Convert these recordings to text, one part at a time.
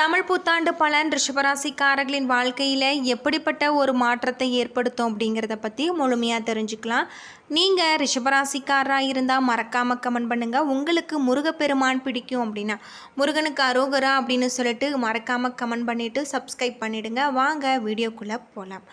தமிழ் புத்தாண்டு பலன் ரிஷபராசிக்காரர்களின் வாழ்க்கையில் எப்படிப்பட்ட ஒரு மாற்றத்தை ஏற்படுத்தும் அப்படிங்கிறத பற்றி முழுமையாக தெரிஞ்சுக்கலாம். நீங்கள் ரிஷபராசிக்காரராக இருந்தால் மறக்காமல் கமெண்ட் பண்ணுங்கள் உங்களுக்கு முருகப்பெருமான் பிடிக்கும் அப்படின்னா முருகனுக்கு அரோகரா அப்படின்னு சொல்லிட்டு மறக்காமல் கமெண்ட் பண்ணிவிட்டு சப்ஸ்கிரைப் பண்ணிவிடுங்க வாங்க வீடியோக்குள்ளே போகலாம்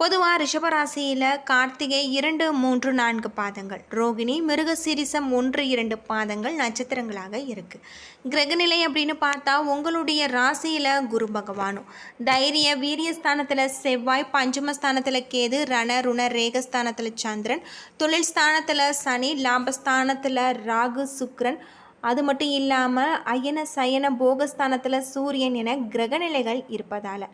பொதுவாக ரிஷபராசியில் கார்த்திகை இரண்டு மூன்று நான்கு பாதங்கள். ரோகிணி மிருகசீரிசம் ஒன்று இரண்டு பாதங்கள் நட்சத்திரங்களாக இருக்குது கிரகநிலை அப்படின்னு பார்த்தா உங்களுடைய ராசியில் குரு பகவானும். தைரிய வீரியஸ்தானத்தில் செவ்வாய் பஞ்சமஸ்தானத்தில் கேது ரண ருண ரேகஸ்தானத்தில் சந்திரன் தொழில் ஸ்தானத்தில் சனி லாபஸ்தானத்தில் ராகு சுக்ரன் அது மட்டும் இல்லாமல் அயன சயன போகஸ்தானத்தில் சூரியன் என கிரகநிலைகள் இருப்பதால்.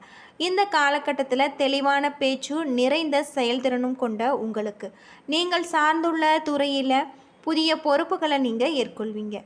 இந்த காலகட்டத்தில் தெளிவான பேச்சு நிறைந்த செயல்திறனும் கொண்ட உங்களுக்கு. நீங்கள் சார்ந்துள்ள துறையில் புதிய பொறுப்புகளை நீங்கள் ஏற்கொள்வீங்க.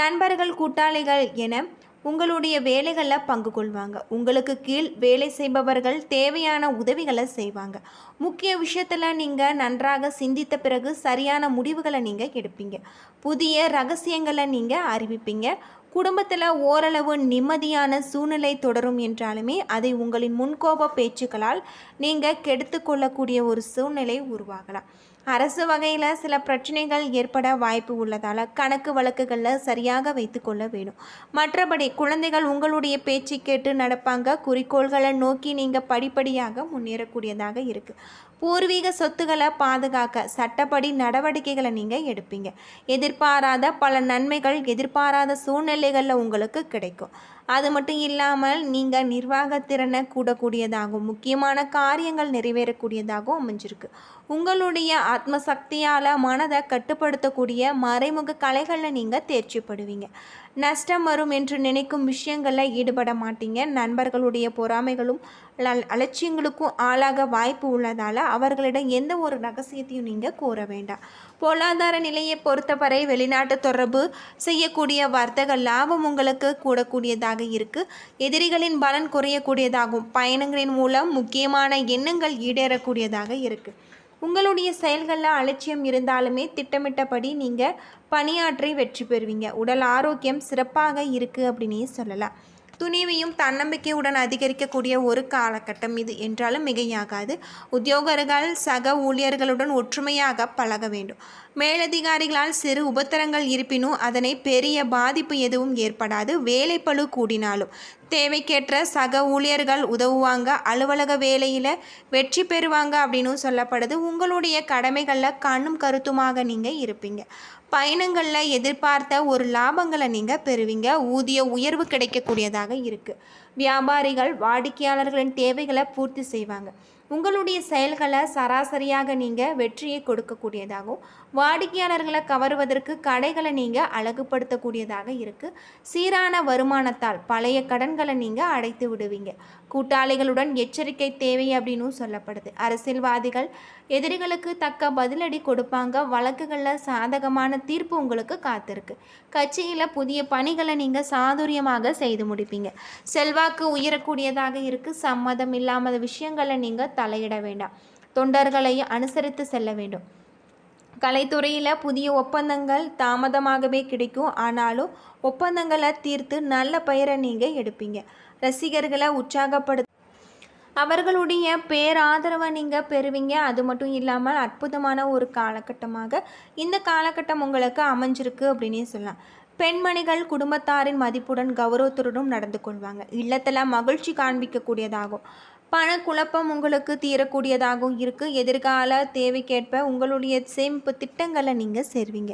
நண்பர்கள் கூட்டாளிகள் என உங்களுடைய வேலைகளில் பங்கு கொள்வாங்க. உங்களுக்கு கீழ் வேலை செய்பவர்கள் தேவையான உதவிகளை செய்வாங்க. முக்கிய விஷயத்தில் நீங்கள் நன்றாக சிந்தித்த பிறகு சரியான முடிவுகளை நீங்கள் எடுப்பீங்க. புதிய ரகசியங்களை நீங்கள் அறிவிப்பீங்க. குடும்பத்தில் ஓரளவு நிம்மதியான சூழ்நிலை தொடரும் என்றாலுமே அதை உங்களின் முன்கோப பேச்சுக்களால் நீங்கள் கெடுத்து கொள்ளக்கூடிய ஒரு சூழ்நிலை உருவாகலாம். அரசு வகையில் சில பிரச்சனைகள் ஏற்பட வாய்ப்பு உள்ளதால் கணக்கு வழக்குகளில் சரியாக வைத்துக்கொள்ள வேணும் மற்றபடி குழந்தைகள் உங்களுடைய பேச்சு கேட்டு நடப்பாங்க. குறிக்கோள்களை நோக்கி நீங்கள் படிப்படியாக முன்னேறக்கூடியதாக இருக்குது பூர்வீக சொத்துக்களை பாதுகாக்க சட்டப்படி நடவடிக்கைகளை நீங்கள் எடுப்பீங்க. எதிர்பாராத பல நன்மைகள் எதிர்பாராத சூழ்நிலைகளில் உங்களுக்கு கிடைக்கும். அது மட்டும் இல்லாமல் நீங்கள் நிர்வாகத்திறனை கூடக்கூடியதாகவும் முக்கியமான காரியங்கள் நிறைவேறக்கூடியதாகவும் அமைஞ்சிருக்கு. உங்களுடைய ஆத்ம சக்தியால் மனதை கட்டுப்படுத்தக்கூடிய மறைமுக கலைகளில் நீங்கள் தேர்ச்சிப்படுவீங்க நஷ்டம் வரும் என்று நினைக்கும் விஷயங்களில் ஈடுபட மாட்டீங்க. நண்பர்களுடைய பொறாமைகளும் அலட்சியங்களுக்கும் ஆளாக வாய்ப்பு உள்ளதால் அவர்களிடம் எந்த ஒரு ரகசியத்தையும் நீங்கள் கூற வேண்டாம். பொருளாதார நிலையை பொறுத்தவரை வெளிநாட்டு தொடர்பு செய்யக்கூடிய வர்த்தக லாபம் உங்களுக்கு கூடக்கூடியதாக இருக்குது எதிரிகளின் பலன் குறையக்கூடியதாகும். பயணங்களின் மூலம் முக்கியமான எண்ணங்கள் ஈடேறக்கூடியதாக இருக்குது உங்களுடைய செயல்களில் அலட்சியம் இருந்தாலுமே திட்டமிட்டபடி நீங்கள் பணியாற்றி வெற்றி பெறுவீங்க. உடல் ஆரோக்கியம் சிறப்பாக இருக்குது அப்படின்னே சொல்லலாம். துணிவையும் தன்னம்பிக்கையுடன் அதிகரிக்கக்கூடிய ஒரு காலகட்டம் இது. என்றாலும் மிகையாகாது. உத்தியோகர்கள் சக ஊழியர்களுடன் ஒற்றுமையாக பழக வேண்டும். மேலதிகாரிகளால் சிறு உபத்திரங்கள் இருப்பினும் அதனை பெரிய பாதிப்பு எதுவும் ஏற்படாது. வேலைப்பளு கூடினாலும் தேவைக்கேற்ற சக ஊழியர்கள் உதவுவாங்க. அலுவலக வேலையில் வெற்றி பெறுவாங்க அப்படின்னு சொல்லப்படுது. உங்களுடைய கடமைகளில் கண்ணும் கருத்துமாக நீங்கள் இருப்பீங்க. பயணங்களில் எதிர்பார்த்த ஒரு லாபங்களை நீங்கள் பெறுவீங்க. ஊதிய உயர்வு கிடைக்கக்கூடியதாக இருக்குது வியாபாரிகள் வாடிக்கையாளர்களின் தேவைகளை பூர்த்தி செய்வாங்க. உங்களுடைய செயல்களை சராசரியாக நீங்கள் வெற்றியை கொடுக்கக்கூடியதாகவும் வாடிக்கையாளர்களை கவருவதற்கு கடைகளை நீங்கள் அழகுபடுத்தக்கூடியதாக இருக்குது சீரான வருமானத்தால் பழைய கடன்களை நீங்கள் அடைத்து விடுவீங்க. கூட்டாளிகளுடன் எச்சரிக்கை தேவை அப்படின்னு சொல்லப்படுது. அரசியல்வாதிகள் எதிரிகளுக்கு தக்க பதிலடி கொடுப்பாங்க. வழக்குகளில் சாதகமான தீர்ப்பு உங்களுக்கு காத்திருக்கு. கட்சியில் புதிய பணிகளை நீங்கள் சாதுரியமாக செய்து முடிப்பீங்க. செல்வாக்கு உயரக்கூடியதாக இருக்குது சம்மதம் இல்லாமல் விஷயங்களை நீங்கள் தலையிட வேண்டாம். தொண்டர்களை அனுசரித்து செல்ல வேண்டும். கலைத்துறையில் புதிய ஒப்பந்தங்கள் தாமதமாகவே கிடைக்கும். ஆனாலும் ஒப்பந்தங்களை தீர்த்து நல்ல பெயரை நீங்கள் எடுப்பீங்க. ரசிகர்களை உற்சாகப்படுத்த அவர்களுடைய பேராதரவை நீங்கள் பெறுவீங்க. அது மட்டும் இல்லாமல் அற்புதமான ஒரு காலகட்டமாக இந்த காலகட்டம் உங்களுக்கு அமைஞ்சிருக்கு அப்படின்னே சொல்லலாம். பெண்மணிகள் குடும்பத்தாரின் மதிப்புடன் கௌரவத்துடனும் நடந்து கொள்வாங்க. இல்லத்தில் மகிழ்ச்சி காண்பிக்கக்கூடியதாகும். பணக்குழப்பம் உங்களுக்கு தீரக்கூடியதாகவும் இருக்குது எதிர்கால தேவைக்கேற்ப உங்களுடைய சேமிப்பு திட்டங்களை நீங்கள் சேர்வீங்க.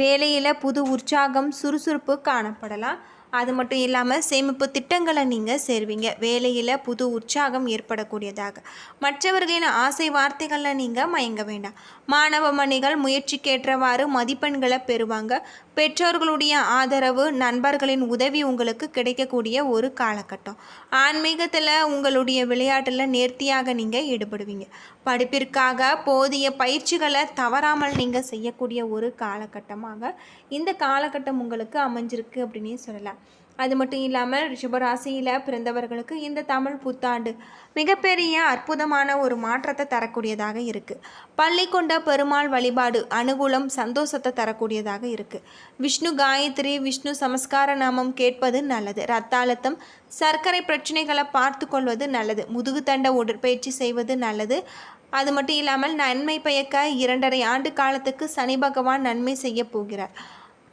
வேலையில் புது உற்சாகம் சுறுசுறுப்பு காணப்படலாம். அது மட்டும் இல்லாமல் சேமிப்பு திட்டங்களை நீங்கள் சேர்வீங்க. வேலையில் புது உற்சாகம் ஏற்படக்கூடியதாக. மற்றவர்களின் ஆசை வார்த்தைகளில் நீங்கள் மயங்க வேண்டாம். மாணவ மணிகள் முயற்சிக்கேற்றவாறு மதிப்பெண்களை பெறுவாங்க. பெற்றோர்களுடைய ஆதரவு நண்பர்களின் உதவி உங்களுக்கு கிடைக்கக்கூடிய ஒரு காலகட்டம். ஆன்மீகத்தில் உங்களுடைய விளையாட்டில் நேர்த்தியாக நீங்கள் ஈடுபடுவீங்க. படிப்பிற்காக போதிய பயிற்சிகளை தவறாமல் நீங்கள் செய்யக்கூடிய ஒரு காலகட்டமாக இந்த காலகட்டம் உங்களுக்கு அமைஞ்சிருக்கு அப்படின்னே சொல்லலாம். அது மட்டும் இல்லாமல் ரிஷபராசியில் பிறந்தவர்களுக்கு இந்த தமிழ் புத்தாண்டு மிகப்பெரிய அற்புதமான ஒரு மாற்றத்தை தரக்கூடியதாக இருக்குது பள்ளி கொண்ட பெருமாள் வழிபாடு அனுகூலம் சந்தோஷத்தை தரக்கூடியதாக இருக்குது விஷ்ணு காயத்ரி விஷ்ணு சமஸ்கார நாமம் கேட்பது நல்லது. ரத்த அழுத்தம் சர்க்கரை பிரச்சனைகளை பார்த்து கொள்வது நல்லது. முதுகுத்தண்ட உடற்பயிற்சி செய்வது நல்லது. அது மட்டும் இல்லாமல் நன்மை பயக்க இரண்டரை ஆண்டு காலத்துக்கு சனி பகவான் நன்மை செய்ய போகிறார்.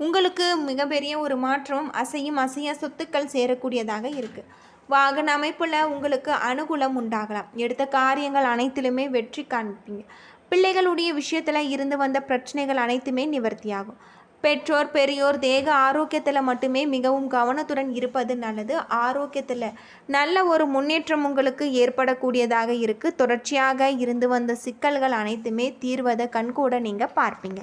உங்களுக்கு மிகப்பெரிய ஒரு மாற்றம் அசையும் அசைய சொத்துக்கள் சேரக்கூடியதாக இருக்குது வாகன அமைப்பில் உங்களுக்கு அனுகூலம் உண்டாகலாம். எடுத்த காரியங்கள் அனைத்திலுமே வெற்றி காண்பீங்க. பிள்ளைகளுடைய விஷயத்தில் இருந்து வந்த பிரச்சனைகள் அனைத்துமே நிவர்த்தியாகும். பெற்றோர் பெரியோர் தேக ஆரோக்கியத்தில் மட்டுமே மிகவும் கவனத்துடன் இருப்பது நல்லது. ஆரோக்கியத்தில் நல்ல ஒரு முன்னேற்றம் உங்களுக்கு ஏற்படக்கூடியதாக இருக்குது தொடர்ச்சியாக இருந்து வந்த சிக்கல்கள் அனைத்துமே தீர்வதை கண்கூட நீங்கள் பார்ப்பீங்க.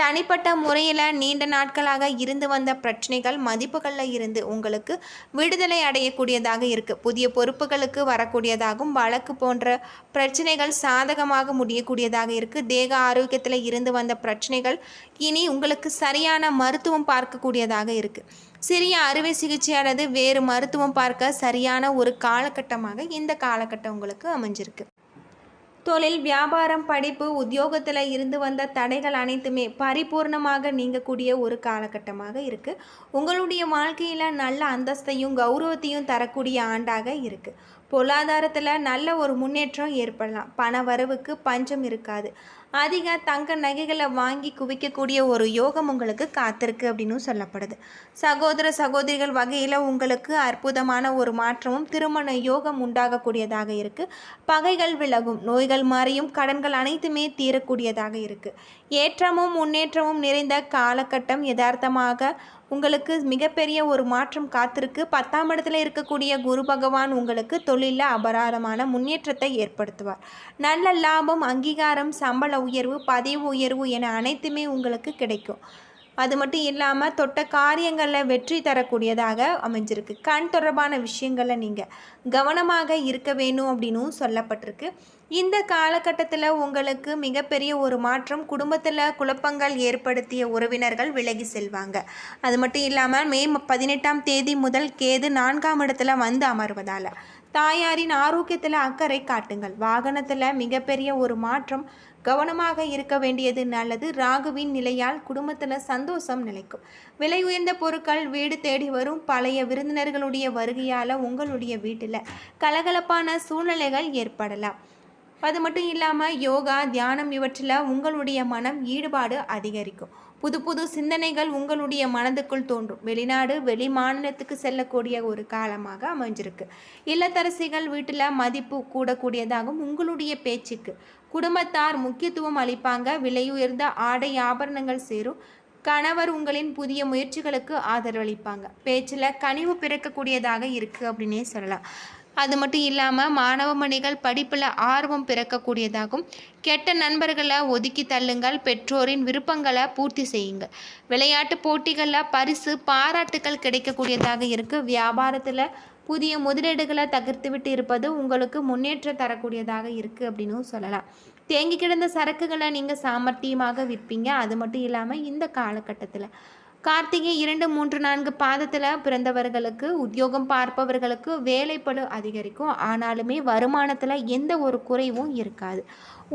தனிப்பட்ட முறையில் நீண்ட நாட்களாக இருந்து வந்த பிரச்சனைகள் மதிப்புகளில் இருந்து உங்களுக்கு விடுதலை அடையக்கூடியதாக இருக்குது புதிய பொறுப்புகளுக்கு வரக்கூடியதாகவும் வழக்கு போன்ற பிரச்சனைகள் சாதகமாக முடியக்கூடியதாக இருக்குது தேக ஆரோக்கியத்தில் இருந்து வந்த பிரச்சனைகள் இனி உங்களுக்கு சரி சரியான மருத்துவம் பார்க்கக்கூடியதாக இருக்குது சிறிய அறுவை சிகிச்சை அல்லது வேறு மருத்துவம் பார்க்க சரியான ஒரு காலகட்டமாக இந்த காலகட்டம் உங்களுக்கு அமைஞ்சிருக்கு. தொழில் வியாபாரம் படிப்பு உத்தியோகத்தில் இருந்து வந்த தடைகள் அனைத்துமே பரிபூர்ணமாக நீங்கக்கூடிய ஒரு காலகட்டமாக இருக்குது உங்களுடைய வாழ்க்கையில் நல்ல அந்தஸ்தையும் கௌரவத்தையும் தரக்கூடிய ஆண்டாக இருக்குது பொருளாதாரத்தில் நல்ல ஒரு முன்னேற்றம் ஏற்படலாம். பண வரவுக்கு பஞ்சம் இருக்காது. அதிக தங்க நகைகளை வாங்கி குவிக்கக்கூடிய ஒரு யோகம் உங்களுக்கு காத்திருக்கு அப்படின்னு சொல்லப்படுது. சகோதர சகோதரிகள் வகையில் உங்களுக்கு அற்புதமான ஒரு மாற்றமும் திருமண யோகம் உண்டாகக்கூடியதாக இருக்குது பகைகள் விலகும் நோய்கள் மாறியும் கடன்கள் அனைத்துமே தீரக்கூடியதாக இருக்குது ஏற்றமும் முன்னேற்றமும் நிறைந்த காலகட்டம் யதார்த்தமாக உங்களுக்கு மிகப்பெரிய ஒரு மாற்றம் காத்திருக்கு. பத்தாம் இடத்துல இருக்கக்கூடிய குரு பகவான் உங்களுக்கு தொழிலில் அபராதமான முன்னேற்றத்தை ஏற்படுத்துவார். நல்ல லாபம் அங்கீகாரம் சம்பள உயர்வு பதவி உயர்வு என அனைத்துமே உங்களுக்கு கிடைக்கும். அது மட்டும் இல்லாமல் தொட்ட காரியங்களில் வெற்றி தரக்கூடியதாக அமைஞ்சிருக்கு. கண் தொடர்பான விஷயங்களில் நீங்கள் கவனமாக இருக்க வேணும் அப்படின்னும் சொல்லப்பட்டிருக்கு. இந்த காலகட்டத்தில் உங்களுக்கு மிகப்பெரிய ஒரு மாற்றம் குடும்பத்தில் குழப்பங்கள் ஏற்படுத்திய உறவினர்கள் விலகி செல்வாங்க. அது மட்டும் இல்லாமல் மே பதினெட்டாம் தேதி முதல் கேது நான்காம் இடத்துல வந்து அமர்வதால் தாயாரின் ஆரோக்கியத்தில் அக்கறை காட்டுங்கள். வாகனத்தில் மிகப்பெரிய ஒரு மாற்றம் கவனமாக இருக்க வேண்டியது நல்லது. ராகுவின் நிலையால் குடும்பத்தில் சந்தோஷம் நிலைக்கும். விலை உயர்ந்த பொருட்கள் வீடு தேடி வரும் பழைய விருந்தினர்களுடைய வருகையால் உங்களுடைய வீட்டில் கலகலப்பான சூழ்நிலைகள் ஏற்படலாம். அது மட்டும் இல்லாமல் யோகா தியானம் இவற்றில் உங்களுடைய மனம் ஈடுபாடு அதிகரிக்கும். புது புது சிந்தனைகள் உங்களுடைய மனதுக்குள் தோன்றும். வெளிநாடு வெளி மாநிலத்துக்கு செல்லக்கூடிய ஒரு காலமாக அமைஞ்சிருக்கு. இல்லத்தரசிகள் வீட்டில் மதிப்பு கூடக்கூடியதாகவும் உங்களுடைய பேச்சுக்கு. குடும்பத்தார் முக்கியத்துவம் அளிப்பாங்க. விலையுயர்ந்த ஆடை ஆபரணங்கள் சேரும். கணவர் உங்களின் புதிய முயற்சிகளுக்கு ஆதரவளிப்பாங்க. பேச்சில் கனிவு பிறக்கக்கூடியதாக இருக்குது அப்படின்னே சொல்லலாம். அது மட்டும் இல்லாமல் மாணவ மணிகள் படிப்பில் ஆர்வம் பிறக்கக்கூடியதாகும். கெட்ட நண்பர்களை ஒதுக்கி தள்ளுங்கள். பெற்றோரின் விருப்பங்களை பூர்த்தி செய்யுங்கள் விளையாட்டு போட்டிகளில் பரிசு பாராட்டுகள் கிடைக்கக்கூடியதாக இருக்குது வியாபாரத்தில் புதிய முதலீடுகளை தகர்த்துவிட்டு இருப்பது உங்களுக்கு முன்னேற்றம் தரக்கூடியதாக இருக்குது அப்படின்னு சொல்லலாம். தேங்கி கிடந்த சரக்குகளை நீங்கள் சாமர்த்தியமாக விற்பீங்க. அது மட்டும் இல்லாமல் இந்த காலகட்டத்தில் கார்த்திகை இரண்டு மூன்று நான்கு பாதத்தில் பிறந்தவர்களுக்கு உத்தியோகம் பார்ப்பவர்களுக்கு வேலைப்பழு அதிகரிக்கும். ஆனாலுமே வருமானத்தில் எந்த ஒரு குறைவும் இருக்காது.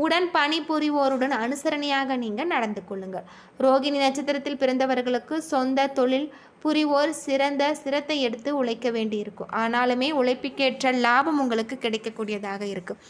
உடன் பணிபுரிவோருடன் அனுசரணையாக நீங்கள் நடந்து கொள்ளுங்கள் ரோகிணி நட்சத்திரத்தில் பிறந்தவர்களுக்கு சொந்த தொழில் புரிவோர் சிறந்த சிரத்தை எடுத்து உழைக்க வேண்டியிருக்கும். ஆனாலுமே உழைப்புக்கேற்ற லாபம் உங்களுக்கு கிடைக்கக்கூடியதாக இருக்கும்.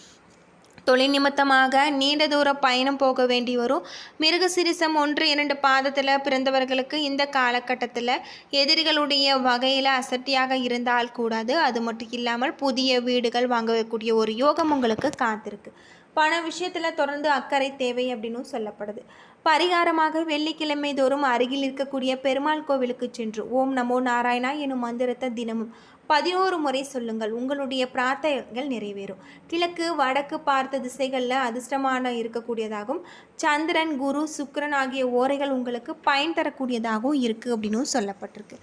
தொழில் நிமித்தமாக நீண்ட தூர பயணம் போக வேண்டி வரும். மிருகசிரிசம் ஒன்று இரண்டு பாதத்தில் பிறந்தவர்களுக்கு இந்த காலகட்டத்தில் எதிரிகளுடைய வகையில் அசட்டியாக இருந்தால் கூடாது. அது மட்டும் இல்லாமல் புதிய வீடுகள் வாங்கக்கூடிய ஒரு யோகம் உங்களுக்கு காத்திருக்கு. பண விஷயத்தில் தொடர்ந்து அக்கறை தேவை அப்படின்னு சொல்லப்படுது. பரிகாரமாக வெள்ளிக்கிழமை தோறும் அருகில் இருக்கக்கூடிய பெருமாள் கோவிலுக்கு சென்று ஓம் நமோ நாராயணா எனும் மந்திரத்தை தினமும் பதினோரு முறை சொல்லுங்கள் உங்களுடைய பிரார்த்தனைகள் நிறைவேறும். கிழக்கு வடக்கு பார்த்த திசைகளில் அதிர்ஷ்டமான இருக்கக்கூடியதாகவும் சந்திரன் குரு சுக்கரன் ஆகிய ஓரைகள் உங்களுக்கு பயன் தரக்கூடியதாகவும் இருக்குது அப்படின்னு சொல்லப்பட்டிருக்கு.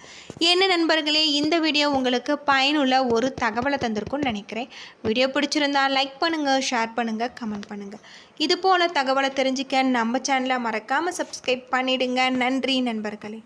என்ன நண்பர்களே இந்த வீடியோ உங்களுக்கு பயனுள்ள ஒரு தகவலை தந்திருக்கும்னு நினைக்கிறேன். வீடியோ பிடிச்சிருந்தா லைக் பண்ணுங்கள் ஷேர் பண்ணுங்கள் கமெண்ட் பண்ணுங்கள் இது போல் தகவலை தெரிஞ்சுக்க நம்ம சேனலை மறக்காமல் சப்ஸ்கிரைப் பண்ணிவிடுங்க நன்றி நண்பர்களே.